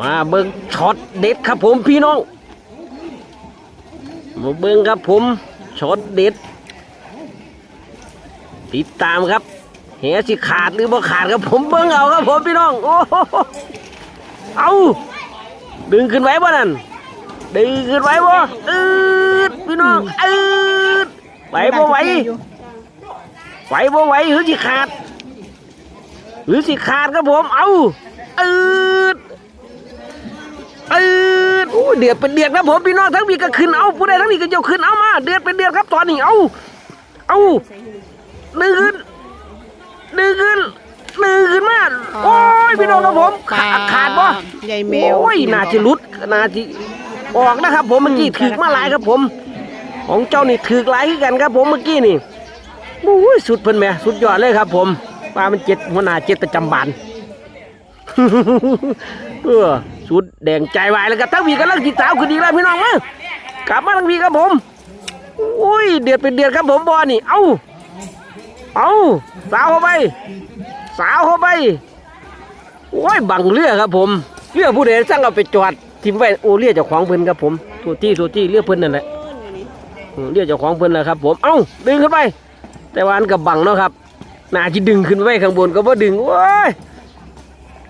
มาเบิ้งช็อตเด็ดครับผมพี่น้อง มาเบิ้งครับผมช็อตเด็ด ติดตามครับแหสิขาดหรือบ่ขาดครับผมเบิ้งเอาครับผมพี่น้องโอ้โหเอาดึงขึ้นไว้บ่นั่นดึงขึ้นไว้บ่อืดพี่น้องอืดไหวบ่ไหวไหวบ่ไหวหรือสิขาด หรือสิขาดครับผมเอาอืด อืดโอ้ยเดือดเป็นเดือดครับผมพี่น้องทั้งมีก็ขึ้นเอาผู้ใดทั้งนี้ก็ยกขึ้นเอามา เดือดเป็นเดือดครับตอนนี้เอาเอาดึงขึ้นดึงขึ้นดึงขึ้นมาโอ้ยพี่น้องครับผมขาดขาดบ่ใหญ่แมวโอ้ยน่าจะหลุดน่าจะออกนะครับ ผมเมื่อกี้ถือมาหลายครับผม ของเจ้านี่ถือหลายขึ้นกันครับผมเมื่อกี้นี่โอ้ยสุดเพิ่นแหม่สุดยอดเลยครับ ผมปลามันเจ็ดหัวหน้าเจ็ดประจำบานเออ สุดแดงใจวายแล้วก็ทั้งวีกันลังจีสาวคือดีแล้วพี่น้องมากลับมาทั้งวีครับผมอุ้ยเดือดเป็นเดือดครับผมบอลนี่เอาเอาสาวเข้าไป สาวเข้าไปโอ้ยบังเรือครับผมเรือผู้ใดสร้างเอาไปจอดทิมไว้โอ้เรือเจ้าของเพิ่นครับผมตัวที่ตัวที่เรือเพิ่นนั่นแหละเรือเจ้าของเพิ่นแหละครับ ผมเอ้าดึงขึ้นไป แต่ว่าอันกับบังเนาะครับน่าจะดึงขึ้นไว้ข้างบนก็บ่ดึงโอ้ย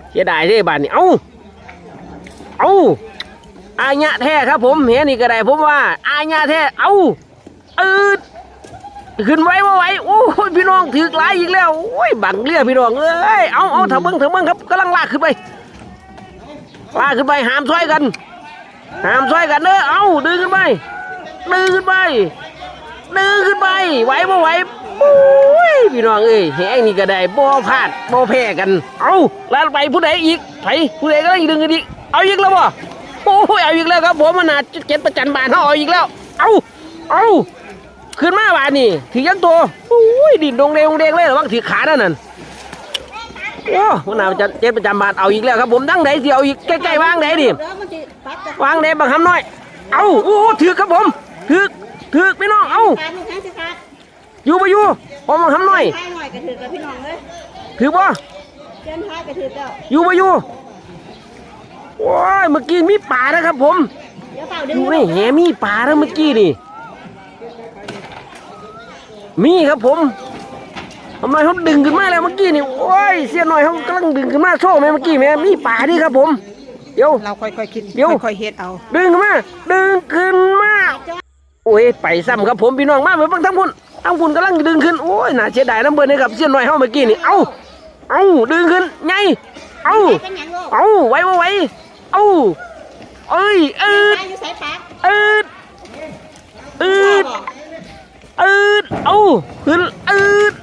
เสียดายเด้บานนี่เอา เอาอาญะแท้ครับผมเห็นนี่ก็ได้ผมว่าอาญะแท้เอาเอืดขึ้นไว้ว่าไหวโอ้ยพี่น้องถือกหลายอีกแล้วโอ้ยบังเรียพี่น้องเอ้ยเอาเอาเถอะเบิ้งเถอะเบิ้งครับกำลังลากขึ้นไปลากขึ้นไปหามช่วยกันหามช่วยกันเด้อเอาดึงขึ้นไปดึงขึ้นไปดึงขึ้นไปไหวบ่ไหวโอ้ยพี่น้องเอ้ยแหงนี่ก็ได้บ่พลาดบ่แพ้กัน เอาแล้วไปผู้ใดอีกไผผู้ใดก็อีกดึงกันอีก เอาอีกแล้วบ่โอ้ยเอาอีกแล้วครับผมมันน่าเจ็ดประจันบานเขาเอาอีกแล้ว เอาเอาขึ้นมาบานนี่ถือยังตัวโอ้ยดินดงเดงดงเดงเลยระวังถือขาด้านนั้นโอ้มันน่าจะเจ็ดประจำบานเอาอีกแล้วครับผมตั้งไหนสิเอาอีกใกล้ๆวางไหนดิวางไหนบังคำน้อย เอาโอ้โหถือครับผมถือถือพี่น้องเอาการลูกค้าสิคะอยู่ปะอยู่ผมบังคำน้อยท้ายหน่อยกระถือกับพี่น้องเลยถือบ่เชิญท้ายกระถือเจ้าอยู่ปะอยู่ โอ้ยเมื่อกี้มีป่านะครับ ผมเดี๋ยวเปล่าอดึงยู่ในแหมีป่าแล้วเมื่อกี้นี่มีครับผมทำไมเขาดึงขึ้นมาแล้วเมื่อกี้นี่โอ้ยเสียหน่อยเขากำลังดึงขึ้นมาโซ่แม่เมื่อกี้แม่มีป่าดิครับผมเดี๋ยวเราค่อยๆคิดเดี๋ยวค่อยๆเฮ็ดเอา ดึงขึ้นมาดึงขึ้นมาโอ้ยไปซ้ำครับผมพี่น้องมาไปเบังทั้งพุ่นทั้งพุ่นกำลังดึงขึ้นโอ้ยน่าเสียดายน้ำเบิร์นนะครับเสียหน่อยเขาเมื่อกี้นี่เอ้าเอ้าดึงขึ้นไงเอ้าเป็นหยังลูกเอาไว้ไว้ไว้ เอาเอ้ยอืดท้ายอยู่สายปากอืดอืดอืดเอาขึ้นอืด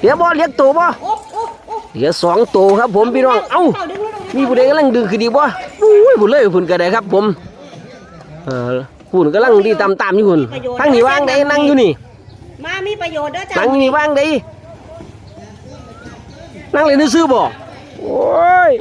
เดี๋ยวบอเลี้ยงตัวบ่โอ้โอ้โอ้เดี๋ยวสองตัวครับผมพี่น้องเอ้าดึงลูกมีผู้ใดกำลังดึงคือดีบ่อุ้ยผู้เลยพุ่นก็ได้ครับผมเออพุ่นกำลังดีตามตามๆอยู่พุ่นทั้งนี้ว่างได้นั่งอยู่นี่มามีประโยชน์เด้อจ้านั่งอยู่นี่ว่างได้นั่งเลยนึกซื้อบ่โอ้ย